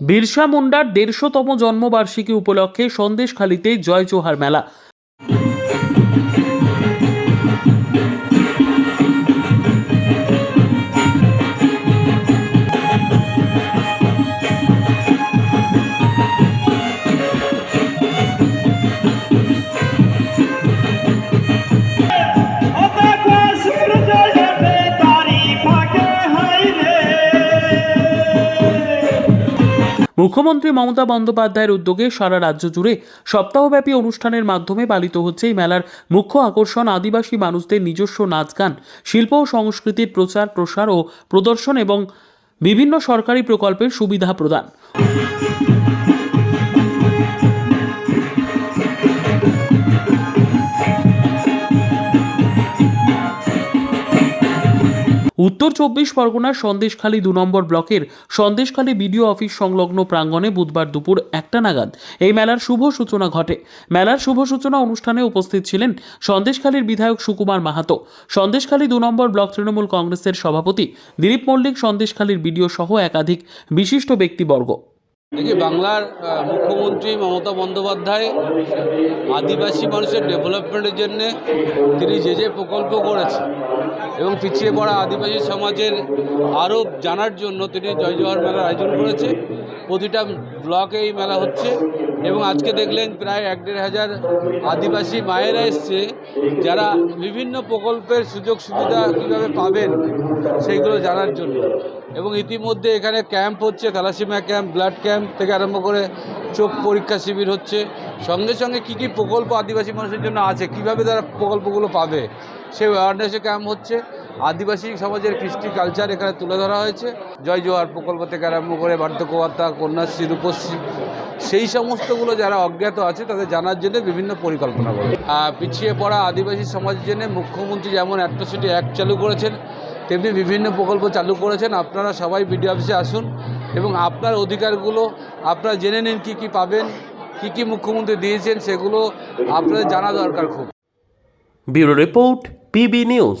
বিরসা মুন্ডার দেড়শোতম জন্মবার্ষিকী উপলক্ষে সন্দেশখালিতে জয় জোহার মেলা। মুখ্যমন্ত্রী মমতা বন্দ্যোপাধ্যায়ের উদ্যোগে সারা রাজ্য জুড়ে সপ্তাহব্যাপী অনুষ্ঠানের মাধ্যমে পালিত হচ্ছে এই মেলার মুখ্য আকর্ষণ আদিবাসী মানুষদের নিজস্ব নাচ গান, শিল্প ও সংস্কৃতির প্রচার, প্রসার ও প্রদর্শন এবং বিভিন্ন সরকারি প্রকল্পের সুবিধা প্রদান। উত্তর চব্বিশ পরগনার সন্দেশখালী দু নম্বর ব্লকের সন্দেশখালী বিডিও অফিস সংলগ্ন প্রাঙ্গণে বুধবার দুপুর একটা নাগাদ এই মেলার শুভ সূচনা ঘটে। মেলার শুভ সূচনা অনুষ্ঠানে উপস্থিত ছিলেন সন্দেশখালীর বিধায়ক সুকুমার মাহাতো, সন্দেশখালী দু নম্বর ব্লক তৃণমূল কংগ্রেসের সভাপতি দিলীপ মল্লিক, সন্দেশখালীর বিডিও সহ একাধিক বিশিষ্ট ব্যক্তিবর্গ। দেখি বাংলার মুখ্যমন্ত্রী মমতা বন্দ্যোপাধ্যায় আদিবাসী মানুষের ডেভেলপমেন্টের জন্যে তিনি যে যে প্রকল্প করেছেন এবং পিছিয়ে পড়া আদিবাসী সমাজের আরও জানার জন্য তিনি জয় জওয়ার মেলার আয়োজন করেছে প্রতিটা ব্লকে এই মেলা হচ্ছে এবং আজকে দেখলেন প্রায় এক দেড় হাজার আদিবাসী মায়েরা এসছে যারা বিভিন্ন প্রকল্পের সুযোগ সুবিধা কীভাবে পাবেন সেইগুলো জানার জন্য। এবং ইতিমধ্যে এখানে ক্যাম্প হচ্ছে, থ্যালাসিমিয়া ক্যাম্প, ব্লাড ক্যাম্প থেকে আরম্ভ করে চোখ পরীক্ষা শিবির হচ্ছে। সঙ্গে সঙ্গে কী কী প্রকল্প আদিবাসী মানুষের জন্য আছে, কীভাবে তারা প্রকল্পগুলো পাবে, সেই অ্যাওয়ারনেসে ক্যাম্প হচ্ছে। আদিবাসী সমাজের কৃষ্টি কালচার এখানে তুলে ধরা হয়েছে। জয় জোহার প্রকল্প থেকে আরম্ভ করে বার্ধক্য কন্যাশ্রী, রূপশ্রী, সেই সমস্তগুলো যারা অজ্ঞাত আছে, তাদের জানার জন্য বিভিন্ন পরিকল্পনা করে পিছিয়ে পড়া আদিবাসী সমাজের জন্য মুখ্যমন্ত্রী যেমন অ্যাট্রোসিটি অ্যাক্ট চালু করেছেন তেমনি বিভিন্ন প্রকল্প চালু করেছেন। আপনারা সবাই বিডিও অফিসে আসুন এবং আপনার অধিকারগুলো আপনারা জেনে নিন কী কী পাবেন, কি কী মুখ্যমন্ত্রী দিয়েছেন, সেগুলো আপনাদের জানা দরকার খুব। Bureau report, PB news.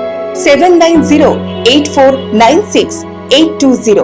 seven nine zero eight four nine six eight two zero